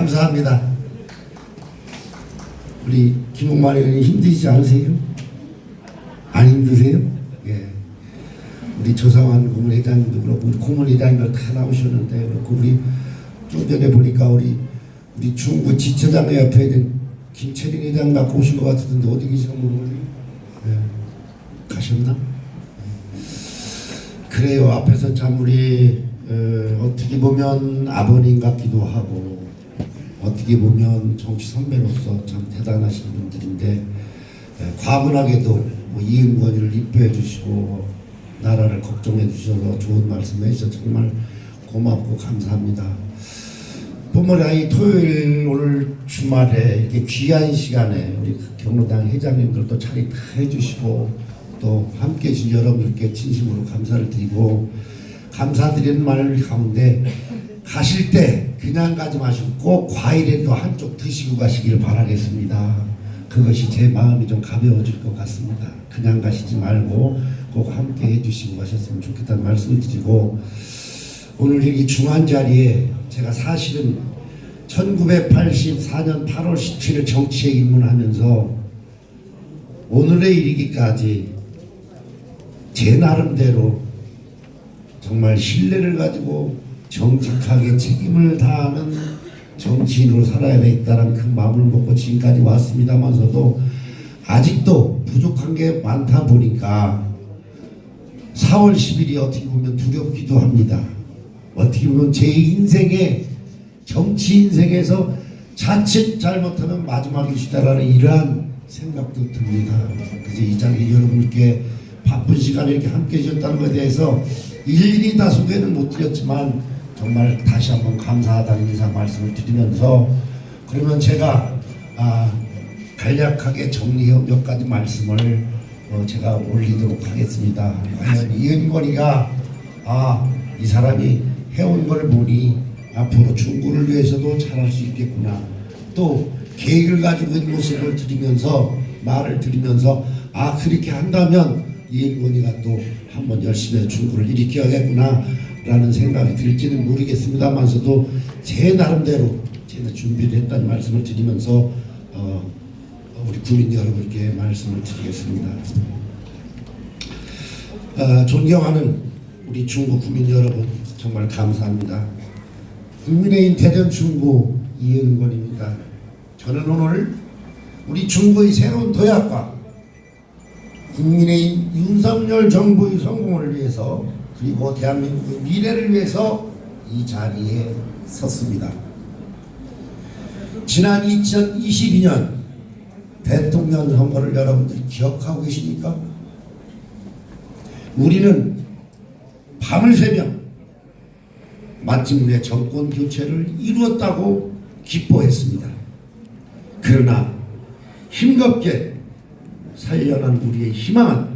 감사합니다. 우리 김홍만 의원님 힘드시지 않으세요? 안 힘드세요? 예. 우리 조상환 고문회장도 그렇고 우리 고문회장들 다 나오셨는데 그렇고 우리 좀 전에 보니까 우리 우리 중부 지체장 옆에 있는 김채린 회장 맡고 오신 것 같은데 어디 계시나 모르겠네요. 예. 가셨나? 그래요. 앞에서 참 우리 어, 떻게 보면 아버님 같기도 하고 어떻게 보면 정치 선배로서 참 대단하신 분들인데 에, 과분하게도 뭐 이은권이를 입표해 주시고 나라를 걱정해 주셔서 좋은 말씀 해주셔서 정말 고맙고 감사합니다. 아니라 이 토요일 오늘 주말에 이렇게 귀한 시간에 우리 경로당 회장님들도 자리 다 해주시고 또 함께 해주신 여러분들께 진심으로 감사를 드리고 감사드리는 말 가운데 가실 때 그냥 가지 마시고 꼭 과일에도 한쪽 드시고 가시길 바라겠습니다. 그것이 제 마음이 좀 가벼워질 것 같습니다. 그냥 가시지 말고 꼭 함께 해주시고 가셨으면 좋겠다는 말씀을 드리고 오늘 여기 중한 자리에 제가 사실은 1984년 8월 17일 정치에 입문하면서 오늘에 이르기까지 제 나름대로 정말 신뢰를 가지고 정직하게 책임을 다하는 정치인으로 살아야 되겠다는 그 마음을 먹고 지금까지 왔습니다만서도 아직도 부족한 게 많다 보니까 4월 10일이 어떻게 보면 두렵기도 합니다. 어떻게 보면 제 인생의 정치 인생에서 자칫 잘못하면 마지막이시다라는 이러한 생각도 듭니다. 그래서 이 자리에 여러분께 바쁜 시간에 이렇게 함께 해주셨다는 것에 대해서 일일이 다 소개는 못 드렸지만 정말 다시 한번 감사하다는 인사 말씀을 드리면서 그러면 제가 아, 간략하게 정리해 몇 가지 말씀을 어, 제가 올리도록 하겠습니다. 과연 이은권이가 아, 이 사람이 해온 걸 보니 앞으로 중구를 위해서도 잘할 수 있겠구나. 또 계획을 가지고 있는 모습을 드리면서 말을 드리면서 아 그렇게 한다면 이은권이가 또 한번 열심히 중구를 일으켜야겠구나 라는 생각이 들지는 모르겠습니다만서도 제 나름대로 제가 준비를 했다는 말씀을 드리면서 어, 우리 국민 여러분께 말씀을 드리겠습니다. 어, 존경하는 우리 중국 국민 여러분 정말 감사합니다. 국민의힘 대전 중구 이은권입니다. 저는 오늘 우리 중구의 새로운 도약과 국민의힘 윤석열 정부의 성공을 위해서 그리고 대한민국의 미래를 위해서 이 자리에 섰습니다. 지난 2022년 대통령 선거를 여러분들이 기억하고 계십니까? 우리는 밤을 새며 마침내 정권 교체를 이루었다고 기뻐했습니다. 그러나 힘겹게 살려난 우리의 희망은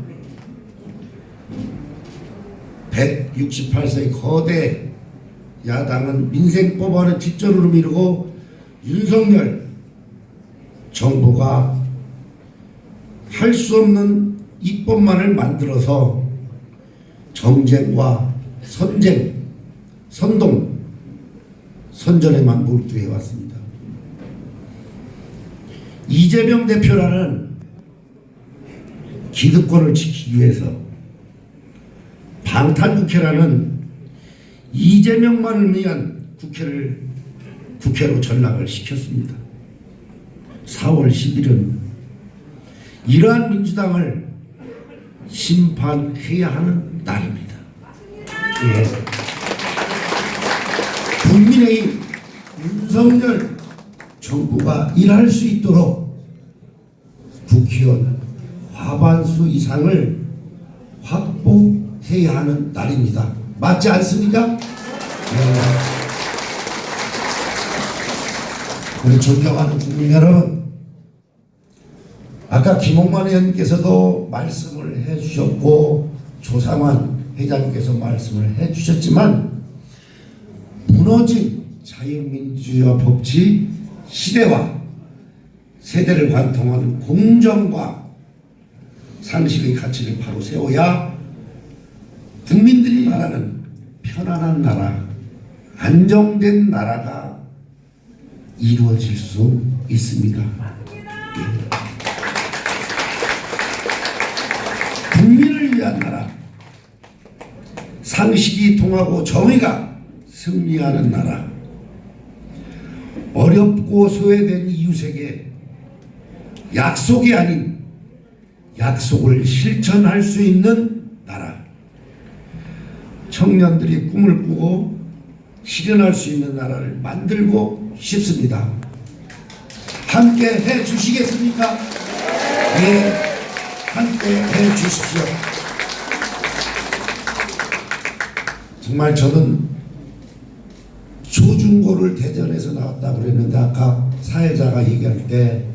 168세의 거대 야당은 민생 법안을 뒷전으로 미루고 윤석열 정부가 할 수 없는 입법만을 만들어서 정쟁과 선쟁, 선동, 선전에만 몰두해 왔습니다. 이재명 대표라는 기득권을 지키기 위해서 방탄국회라는 이재명만을 위한 국회를 국회로 전락을 시켰습니다. 4월 10일은 이러한 민주당을 심판해야 하는 날입니다. 예. 국민의힘 윤석열 정부가 일할 수 있도록 국회의원 과반수 이상을 확보 해야 하는 날입니다. 맞지 않습니까? 네. 우리 존경하는 국민 여러분, 아까 김홍만 의원께서도 말씀을 해주셨고 조상환 회장께서 말씀을 해주셨지만 무너진 자유민주주의와 법치 시대와 세대를 관통하는 공정과 상식의 가치를 바로 세워야 국민들이 말하는 편안한 나라, 안정된 나라가 이루어질 수 있습니다. 국민을 위한 나라, 상식이 통하고 정의가 승리하는 나라, 어렵고 소외된 이웃에게 약속이 아닌 약속을 실천할 수 있는 청년들이 꿈을 꾸고 실현할 수 있는 나라를 만들고 싶습니다. 함께 해 주시겠습니까? 예, 함께 해 주십시오. 정말 저는 초중고를 대전에서 나왔다고 그랬는데 아까 사회자가 얘기할 때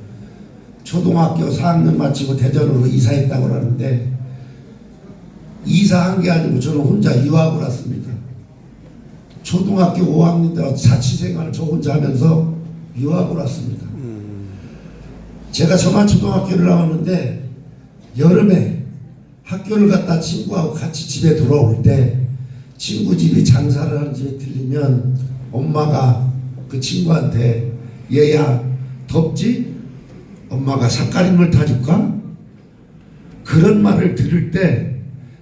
초등학교 4학년 마치고 대전으로 이사했다고 그러는데 이사한 게 아니고 저는 혼자 유학을 왔습니다. 초등학교 5학년 때 자취생활을 저 혼자 하면서 유학을 왔습니다. 제가 저만 초등학교를 나왔는데 여름에 학교를 갔다 친구하고 같이 집에 돌아올 때 친구 집이 장사를 하는 집에 들리면 엄마가 그 친구한테 얘야 덥지? 엄마가 삿가림을 타줄까? 그런 말을 들을 때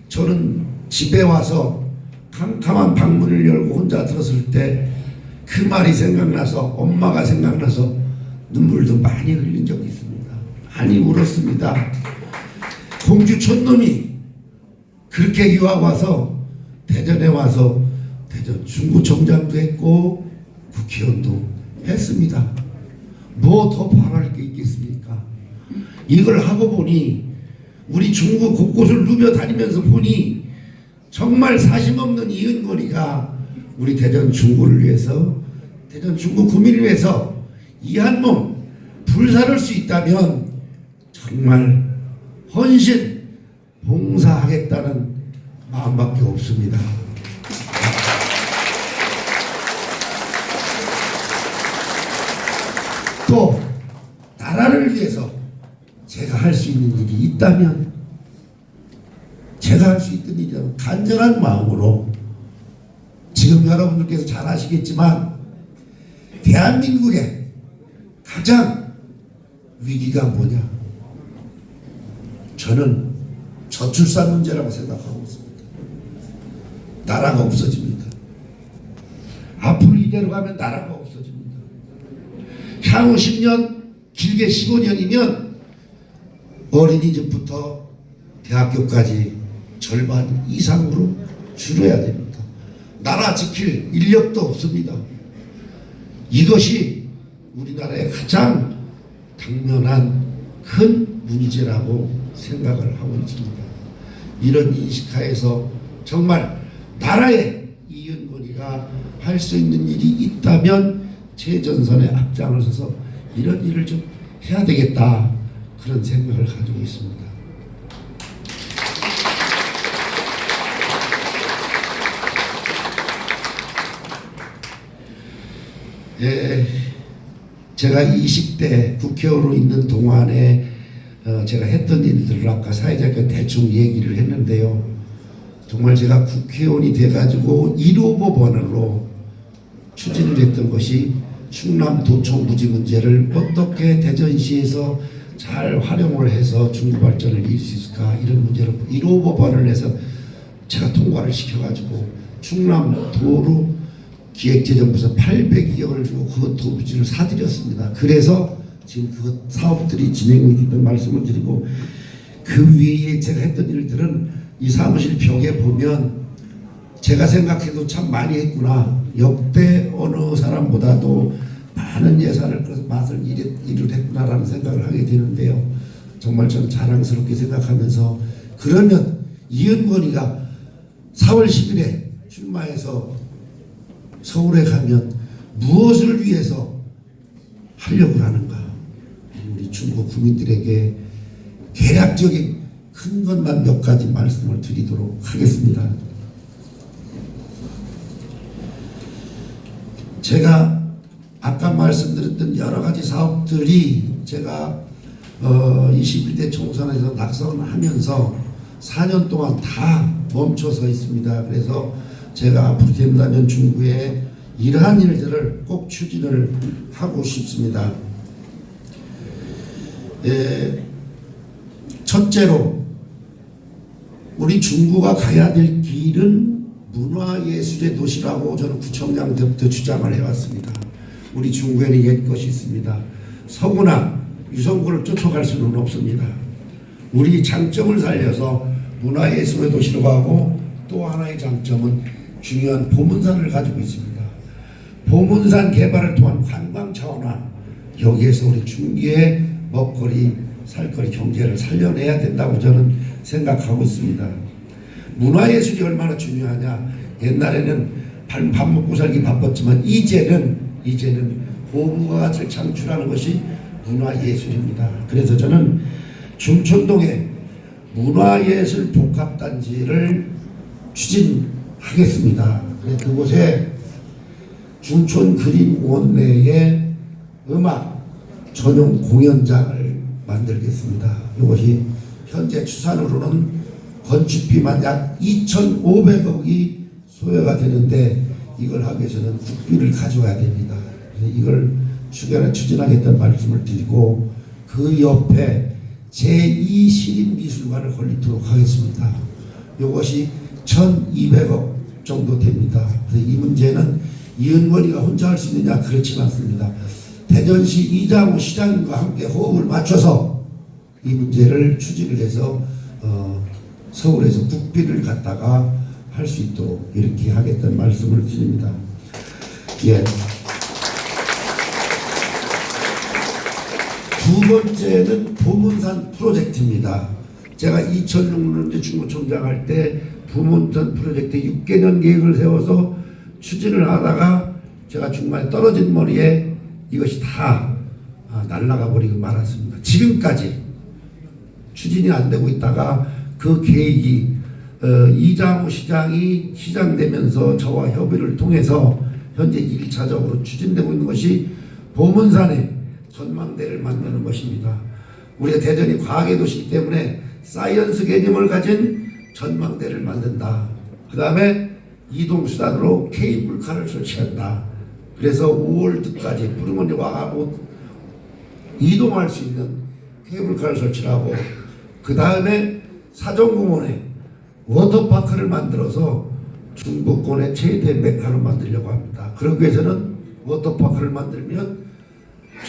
저는 집에 와서 캄캄한 방문을 열고 혼자 들었을 때 그 말이 생각나서 엄마가 생각나서 눈물도 많이 흘린 적이 있습니다. 많이 울었습니다. 공주 촌놈이 그렇게 유학 와서 대전에 와서 대전 중구청장도 했고 국회의원도 했습니다. 뭐 더 바랄 게 있겠습니까? 이걸 하고 보니 우리 중구 곳곳을 누벼 다니면서 보니 정말 사심 없는 이은권이가 우리 대전 중구를 위해서 대전 중구 구민을 위해서 이 한 몸 불사를 수 있다면 정말 헌신 봉사하겠다는 마음밖에 없습니다. 또 나라를 위해서 제가 할 수 있는 일이 있다면 제가 할 수 있던 일이라면 간절한 마음으로 지금 여러분들께서 잘 아시겠지만 대한민국의 가장 위기가 뭐냐? 저는 저출산 문제라고 생각하고 있습니다. 나라가 없어집니다. 앞으로 이대로 가면 나라가 없어집니다. 향후 10년, 길게 15년이면 어린이집부터 대학교까지 절반 이상으로 줄여야 됩니다. 나라 지킬 인력도 없습니다. 이것이 우리나라의 가장 당면한 큰 문제라고 생각을 하고 있습니다. 이런 인식하에서 정말 나라의 이윤권이가 할 수 있는 일이 있다면 최전선에 앞장을 서서 이런 일을 좀 해야 되겠다 그런 생각을 가지고 있습니다. 예, 제가 20대 국회의원으로 있는 동안에 어, 제가 했던 일들을 아까 사회자께 대충 얘기를 했는데요. 정말 제가 국회의원이 돼가지고 1호 법안으로 추진을 했던 것이 충남 도청 부지 문제를 어떻게 대전시에서 잘 활용을 해서 중구 발전을 이룰 수 있을까 이런 문제를 1호 법안을 내서 제가 통과를 시켜가지고 충남 도로 기획재정부에서 802억을 주고 그 도부지를 사들였습니다. 그래서 지금 그 사업들이 진행이 있다는 말씀을 드리고 그 위에 제가 했던 일들은 이 사무실 벽에 보면 제가 생각해도 참 많이 했구나. 역대 어느 사람보다도 많은 예산을 그 맛을 일을, 일을 했구나라는 생각을 하게 되는데요. 정말 저는 자랑스럽게 생각하면서 그러면 이은건이가 4월 10일에 출마해서 서울에 가면 무엇을 위해서 하려고 하는가? 우리 중국 국민들에게 계략적인 큰 것만 몇 가지 말씀을 드리도록 하겠습니다. 제가 아까 말씀드렸던 여러 가지 사업들이 제가 어 21대 총선에서 낙선을 하면서 4년 동안 다 멈춰서 있습니다. 그래서 제가 앞으로 된다면 중구에 이러한 일들을 꼭 추진을 하고 싶습니다. 에, 첫째로 우리 중구가 가야 될 길은 문화예술의 도시라고 저는 구청장 때부터 주장을 해왔습니다. 우리 중구에는 옛 것이 있습니다. 서구나 유성구를 쫓아갈 수는 없습니다. 우리 장점을 살려서 문화예술의 도시로 가고 또 하나의 장점은 중요한 보문산을 가지고 있습니다. 보문산 개발을 통한 관광 차원화 여기에서 우리 중기의 먹거리 살거리 경제를 살려내야 된다고 저는 생각하고 있습니다. 문화예술이 얼마나 중요하냐 옛날에는 밥, 밥 먹고 살기 바빴지만 이제는 이제는 고문과 가치를 창출하는 것이 문화예술입니다. 그래서 저는 중천동에 문화예술 복합단지를 추진하겠습니다. 그곳에 중촌 그림 원 내에 음악 전용 공연장을 만들겠습니다. 이것이 현재 추산으로는 건축비만 약 2,500억이 소요가 되는데 이걸 하기 위해서는 국비를 가져와야 됩니다. 그래서 이걸 추진하, 추진하겠다는 말씀을 드리고 그 옆에 제2시립미술관을 건립토록 하겠습니다. 이것이 1,200억 정도 됩니다. 그래서 이 문제는 이은권이가 혼자 할 수 있느냐 그렇지 않습니다. 대전시 이장우 시장님과 함께 호흡을 맞춰서 이 문제를 추진을 해서 어, 서울에서 국비를 갖다가 할 수 있도록 이렇게 하겠다는 말씀을 드립니다. 예. 두 번째는 보문산 프로젝트입니다. 제가 2006년도에 중구청장 할 때 부문산 프로젝트 6개년 계획을 세워서 추진을 하다가 제가 중간에 떨어진 머리에 이것이 다 아, 날아가 버리고 말았습니다. 지금까지 추진이 안 되고 있다가 그 계획이 어, 이장우 시장이 시장되면서 저와 협의를 통해서 현재 1차적으로 추진되고 있는 것이 보문산에 전망대를 만드는 것입니다. 우리가 대전이 과학의 도시이기 때문에 사이언스 개념을 가진 전망대를 만든다. 그 다음에 이동수단으로 케이블카를 설치한다. 그래서 5월까지 부르문역과 못 이동할 수 있는 케이블카를 설치하고 그 다음에 사정공원에 워터파크를 만들어서 중부권의 최대 메카로 만들려고 합니다. 그러기 위해서는 워터파크를 만들면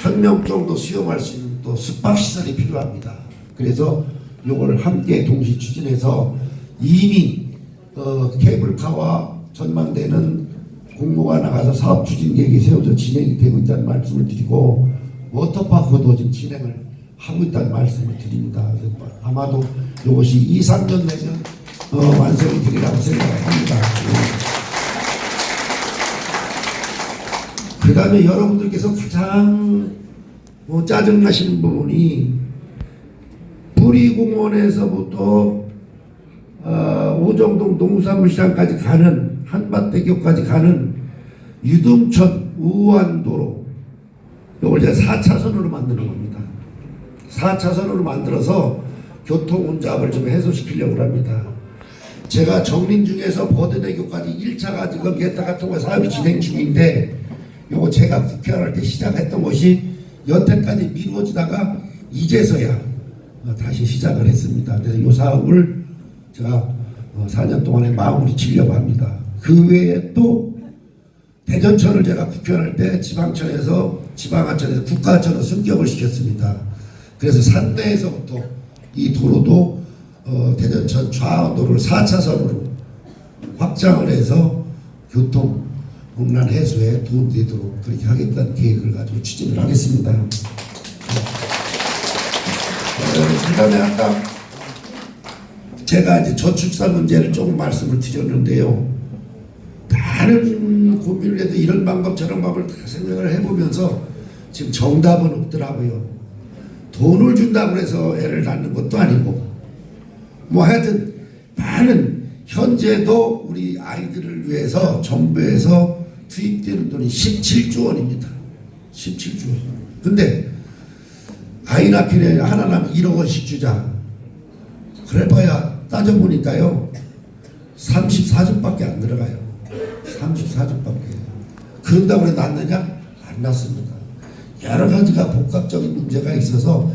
천명 정도 수용할 수 있는 또 숙박시설이 필요합니다. 그래서 요걸 함께 동시 추진해서 이미 어, 케이블카와 전망대는 공모가 나가서 사업 추진 계획이 세워져 진행이 되고 있다는 말씀을 드리고 워터파크도 지금 진행을 하고 있다는 말씀을 드립니다. 아마도 이것이 2, 3년 내면 어, 완성이 되리라고 생각합니다. 그 다음에 여러분들께서 가장 뭐 짜증나시는 부분이 뿌리공원에서부터 어, 오정동 농수산물시장까지 가는 한밭대교까지 가는 유등천 우완도로 이걸 제가 4차선으로 만드는 겁니다. 4차선으로 만들어서 교통 혼잡을 좀 해소시키려고 합니다. 제가 정림 중에서 버드대교까지 1차가 지금 예타 같은 거 사업이 진행 중인데 요거 제가 국회의원 할 때 시작했던 것이 여태까지 미루어지다가 이제서야 어, 다시 시작을 했습니다. 그래서 이 사업을 제가 어, 4년 동안에 마무리 지려고 합니다. 그 외에 또 대전천을 제가 국회의원 할 때 지방천에서 지방하천에서 국가하천으로 승격을 시켰습니다. 그래서 산내에서부터 이 도로도 어, 대전천 좌도를 4차선으로 확장을 해서 교통 공란 해소에 도움되도록 그렇게 하겠다는 계획을 가지고 추진을 하겠습니다. 그 다음에 아까 제가 이제 저출산 문제를 조금 말씀을 드렸는데요. 다른 고민을 해도 이런 방법 저런 방법을 다 생각을 해보면서 지금 정답은 없더라고요. 돈을 준다고 해서 애를 낳는 것도 아니고 뭐 하여튼 많은 현재도 우리 아이들을 위해서 정부에서 투입되는 돈이 17조 원입니다. 17조 원. 근데 아이 낳기를 하나 낳으면 1억 원씩 주자. 그래봐야 따져보니까요. 34조밖에 안 들어가요. 34조밖에. 그런다고 해서 낫느냐? 안 낫습니다. 여러 가지가 복합적인 문제가 있어서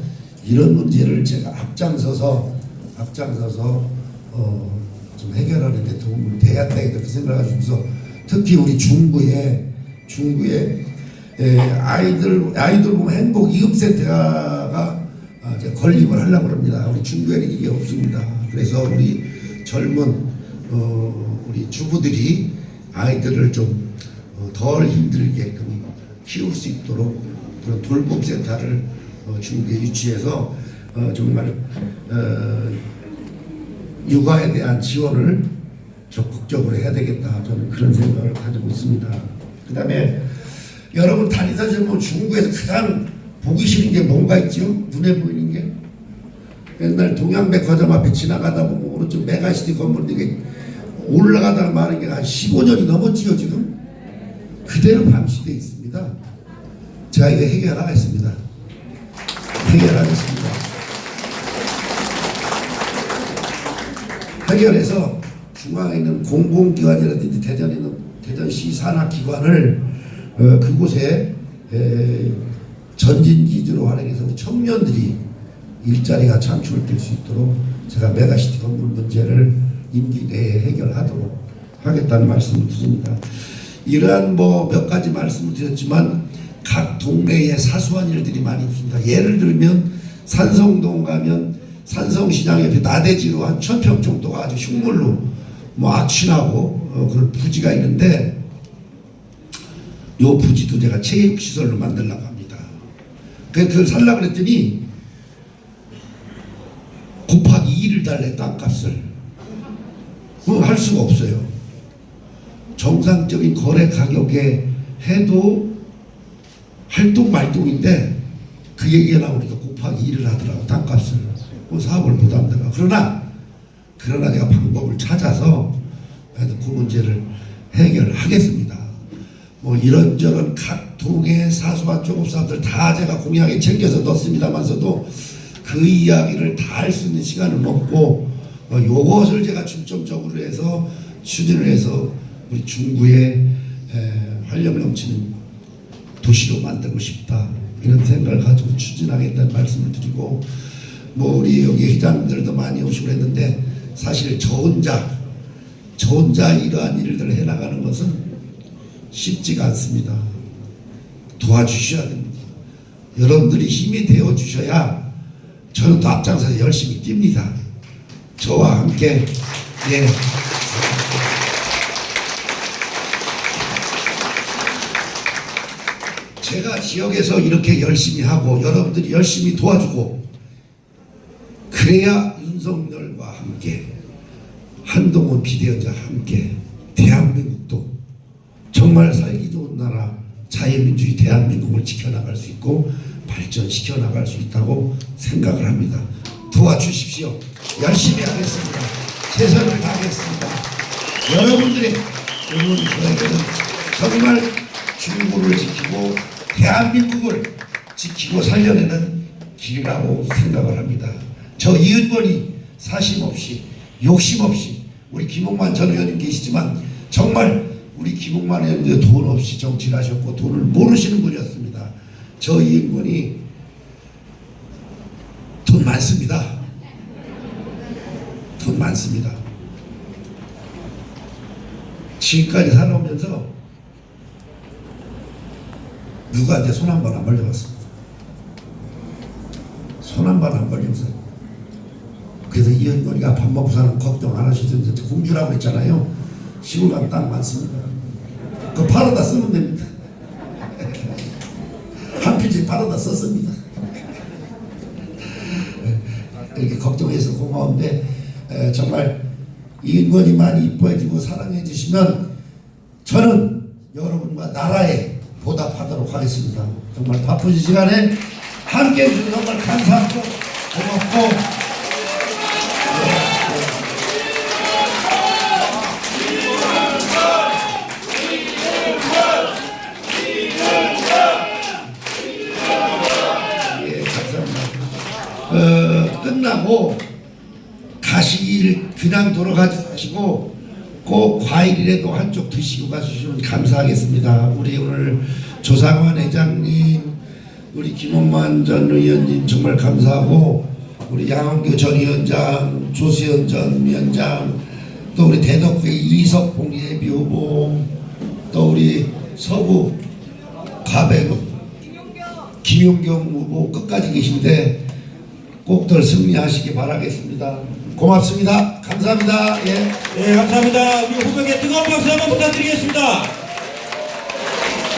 이런 문제를 제가 앞장서서 앞장서서 어, 좀 해결하는 데 도움을 돼야 되겠다 그렇게 생각하면서 특히 우리 중구에 중구에 에, 아이들 아이들 보면 행복 이음센터가 아, 이제 건립을 하려고 합니다. 우리 중구에는 이게 없습니다. 그래서 우리 젊은 어, 우리 주부들이 아이들을 좀 어, 덜 힘들게끔 키울 수 있도록 그런 돌봄 센터를 어, 중국에 유치해서 어, 정말 어, 육아에 대한 지원을 적극적으로 해야 되겠다 저는 그런 생각을 가지고 있습니다. 그 다음에 여러분 다니다 보면 중국에서 가장 보기 싫은 게 뭔가 있죠? 눈에 보이는 게 옛날 동양백화점 앞에 지나가다 보면 오른쪽 메가시티 건물 되게 올라가다 마는 게한 15년이 넘었지요 지금 그대로 방치되어 있습니다. 제가 이거 해결하겠습니다. 해결하겠습니다. 해결해서 중앙에 있는 공공기관이라든지 대전에 있는 대전시 산하기관을 어, 그곳에 에, 전진기지로 활용해서 청년들이 일자리가 창출될 수 있도록 제가 메가시티 건물 문제를 임기 내에 해결하도록 하겠다는 말씀을 드립니다. 이러한 뭐 몇 가지 말씀을 드렸지만 각 동네에 사소한 일들이 많이 있습니다. 예를 들면 산성동 가면 산성시장 옆에 나대지로 한 천 평 정도가 아주 흉물로 뭐 악취나고 어, 그런 부지가 있는데 요 부지도 제가 체육시설로 만들려고 합니다. 그래서 그걸 살려고 그랬더니 곱하기 2를 달래 땅값을 할 수가 없어요. 정상적인 거래 가격에 해도 활동 말동인데 그 얘기가 나오니까 곱하기 1을 하더라고 땅값을 그 사업을 못한다가 그러나 그러나 내가 방법을 찾아서 그 문제를 해결하겠습니다. 뭐 이런저런 각 동의 사소한 조급사업들 다 제가 공약에 챙겨서 넣습니다만서도 그 이야기를 다 할 수 있는 시간은 없고 어, 요것을 제가 중점적으로 해서 추진을 해서 우리 중구에 에, 활력 넘치는 도시로 만들고 싶다 이런 생각을 가지고 추진하겠다는 말씀을 드리고 뭐 우리 여기 회장들도 많이 오시고 그랬는데 사실 저 혼자 저 혼자 이러한 일들을 해나가는 것은 쉽지가 않습니다. 도와주셔야 됩니다. 여러분들이 힘이 되어 주셔야 저는 또 앞장서서 열심히 뜁니다. 저와 함께 예. 제가 지역에서 이렇게 열심히 하고 여러분들이 열심히 도와주고 그래야 윤석열과 함께 한동훈 비대위원장 함께 대한민국도 정말 살기 좋은 나라 자유민주주의 대한민국을 지켜나갈 수 있고 발전시켜 나갈 수 있다고 생각을 합니다. 도와주십시오. 열심히 하겠습니다. 최선을 다하겠습니다. 여러분들의 응원이 저에게는 정말 중국을 지키고 대한민국을 지키고 살려내는 길이라고 생각을 합니다. 저 이은권이 사심 없이 욕심 없이 우리 김홍만 전 의원님 계시지만 정말 우리 김홍만 의원님 돈 없이 정치를 하셨고 돈을 모르시는 분이었습니다. 저 이은권이 돈 많습니다. 돈 많습니다. 지금까지 살아오면서 누구한테 손한 번 안 벌려봤습니다. 손 한 번 안 벌려봤어요. 그래서 이현권이가 밥 먹고 사는 걱정 안 하시던데 공주라고 했잖아요. 시골 가면 땅 많습니다. 그 팔아다 쓰면 됩니다. 한 필지 팔아다 썼습니다. 이렇게 걱정해서 고마운데 에, 정말 이은권이 많이 이뻐해주고 사랑해 주시면 저는 여러분과 나라에 보답하도록 하겠습니다. 정말 바쁘신 시간에 함께 해 주셔서 정말 감사하고 고맙고 끝나고 가시길 그냥 돌아가지 마시고 꼭 과일이라도 한쪽 드시고 가주시면 감사하겠습니다. 우리 오늘 조상환 회장님, 우리 김원만 전 의원님 정말 감사하고 우리 양원교 전 위원장, 조수현 전 위원장, 또 우리 대덕회 이석봉 예비 후보, 또 우리 서구 가백 김용경 후보 끝까지 계신데 꼭들 승리하시기 바라겠습니다. 고맙습니다. 감사합니다. 예. 네, 감사합니다. 우리 후보에게 뜨거운 박수 한번 부탁드리겠습니다.